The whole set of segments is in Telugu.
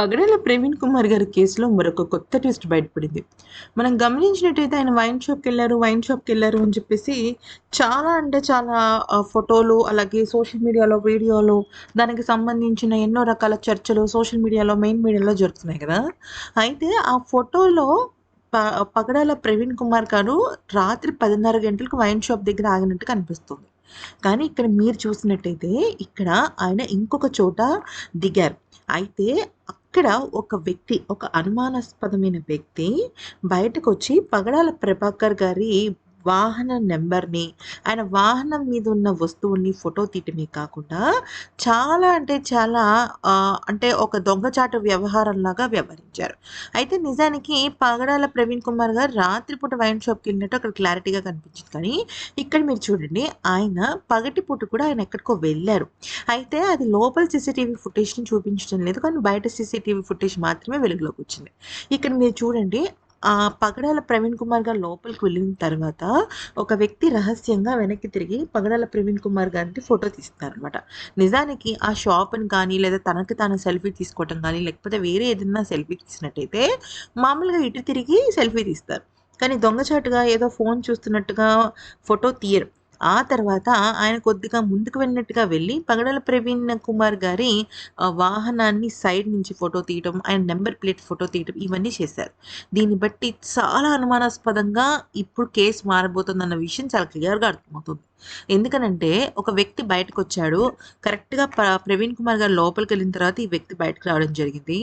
పగడేల ప్రవీణ్ కుమార్ గారి కేసులో మరొక కొత్త ట్విస్ట్ బయటపడింది. మనం గమనించినట్టయితే ఆయన వైన్ షాప్కి వెళ్ళారు వైన్ షాప్కి వెళ్ళారు అని చెప్పేసి చాలా అంటే చాలా ఫోటోలు అలాగే సోషల్ మీడియాలో వీడియోలు దానికి సంబంధించిన ఎన్నో రకాల చర్చలు సోషల్ మీడియాలో మెయిన్ మీడియాలో జరుగుతున్నాయి కదా. అయితే ఆ ఫోటోలో ప పగడాల ప్రవీణ్ కుమార్ గారు రాత్రి పదిన్నర గంటలకు వైన్ షాప్ దగ్గర ఆగినట్టు కనిపిస్తుంది. కానీ ఇక్కడ మీరు చూసినట్టయితే ఇక్కడ ఆయన ఇంకొక చోట దిగారు. అయితే ఇక్కడ ఒక వ్యక్తి ఒక అనుమానాస్పదమైన వ్యక్తి బయటకు వచ్చి పగడాల ప్రభాకర్ గారి వాహన నెంబర్ని ఆయన వాహనం మీద ఉన్న వస్తువుని ఫోటో తీయటమే కాకుండా చాలా అంటే చాలా అంటే ఒక దొంగచాటు వ్యవహారంలాగా వ్యవహరించారు. అయితే నిజానికి పగడాల ప్రవీణ్ కుమార్ గారు రాత్రిపూట వైన్ షాప్కి వెళ్ళినట్టు అక్కడ క్లారిటీగా కనిపించింది. కానీ ఇక్కడ మీరు చూడండి ఆయన పగటిపూట కూడా ఆయన ఎక్కడికో వెళ్ళారు. అయితే అది లోపల సీసీటీవీ ఫుటేజ్ని చూపించడం లేదు. కానీ బయట సీసీటీవీ ఫుటేజ్ మాత్రమే వెలుగులోకి వచ్చింది. ఇక్కడ మీరు చూడండి పగడాల ప్రవీణ్ కుమార్ గారు లోపలికి వెళ్ళిన తర్వాత ఒక వ్యక్తి రహస్యంగా వెనక్కి తిరిగి పగడాల ప్రవీణ్ కుమార్ గారిని ఫోటో తీస్తున్నారు అనమాట నిజానికి ఆ షాప్ని కానీ లేదా తనకి తాను సెల్ఫీ తీసుకోవటం కానీ లేకపోతే వేరే ఏదైనా సెల్ఫీ తీసినట్టయితే మామూలుగా ఇటు తిరిగి సెల్ఫీ తీస్తారు. కానీ దొంగచాటుగా ఏదో ఫోన్ చూస్తున్నట్టుగా ఫోటో తీయరు. ఆ తర్వాత ఆయన కొద్దిగా ముందుకు వెళ్ళినట్టుగా వెళ్ళి పగడల ప్రవీణ్ కుమార్ గారి వాహనాన్ని సైడ్ నుంచి ఫోటో తీయటం ఆయన నెంబర్ ప్లేట్ ఫోటో తీయటం ఇవన్నీ చేశారు. దీన్ని బట్టి చాలా అనుమానాస్పదంగా ఇప్పుడు కేసు మారబోతుందన్న విషయం చాలా క్లియర్గా అర్థమవుతుంది. ఎందుకనంటే ఒక వ్యక్తి బయటకు వచ్చాడు కరెక్ట్గా ప్రవీణ్ కుమార్ గారు లోపలికి వెళ్ళిన తర్వాత ఈ వ్యక్తి బయటకు రావడం జరిగింది.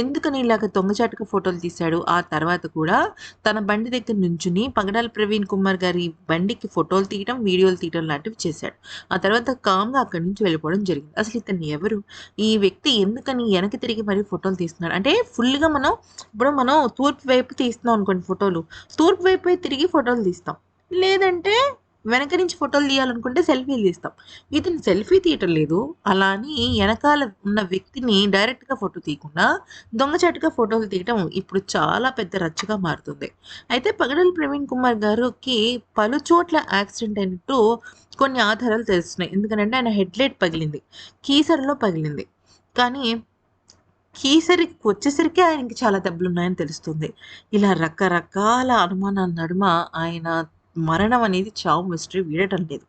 ఎందుకని ఇలాగ దొంగచాటుగా ఫోటోలు తీశాడు ఆ తర్వాత కూడా తన బండి దగ్గర నుంచుని పగడాల ప్రవీణ్ కుమార్ గారి బండికి ఫోటోలు తీయడం వీడియోలు తీయడం లాంటివి చేశాడు. ఆ తర్వాత కామ్గా అక్కడి నుంచి వెళ్ళిపోవడం జరిగింది. అసలు ఇతన్ని ఎవరు? ఈ వ్యక్తి ఎందుకని వెనక్కి తిరిగి మరీ ఫోటోలు తీస్తున్నాడు? అంటే ఫుల్గా మనం ఇప్పుడు మనం తూర్పు వైపు తీస్తున్నాం అనుకోండి ఫోటోలు తూర్పు వైపు తిరిగి ఫోటోలు తీస్తాం. లేదంటే వెనక నుంచి ఫోటోలు తీయాలనుకుంటే సెల్ఫీలు తీస్తాం. ఇతను సెల్ఫీ తీయటం లేదు. అలా అని వెనకాల ఉన్న వ్యక్తిని డైరెక్ట్గా ఫోటో తీయకుండా దొంగచాటుగా ఫోటోలు తీయటం ఇప్పుడు చాలా పెద్ద రచ్చగా మారుతుంది. అయితే పగడల ప్రవీణ్ కుమార్ గారికి పలు చోట్ల యాక్సిడెంట్ అయినట్టు కొన్ని ఆధారాలు తెలుస్తున్నాయి. ఎందుకంటే ఆయన హెడ్లైట్ పగిలింది. కీసర్లో పగిలింది. కానీ కీసరికి వచ్చేసరికి ఆయనకి చాలా దెబ్బలు ఉన్నాయని తెలుస్తుంది. ఇలా రకరకాల అనుమానాల నడుమ ఆయన మరణం అనేది చావు మిస్టరీ వీడటం లేదు.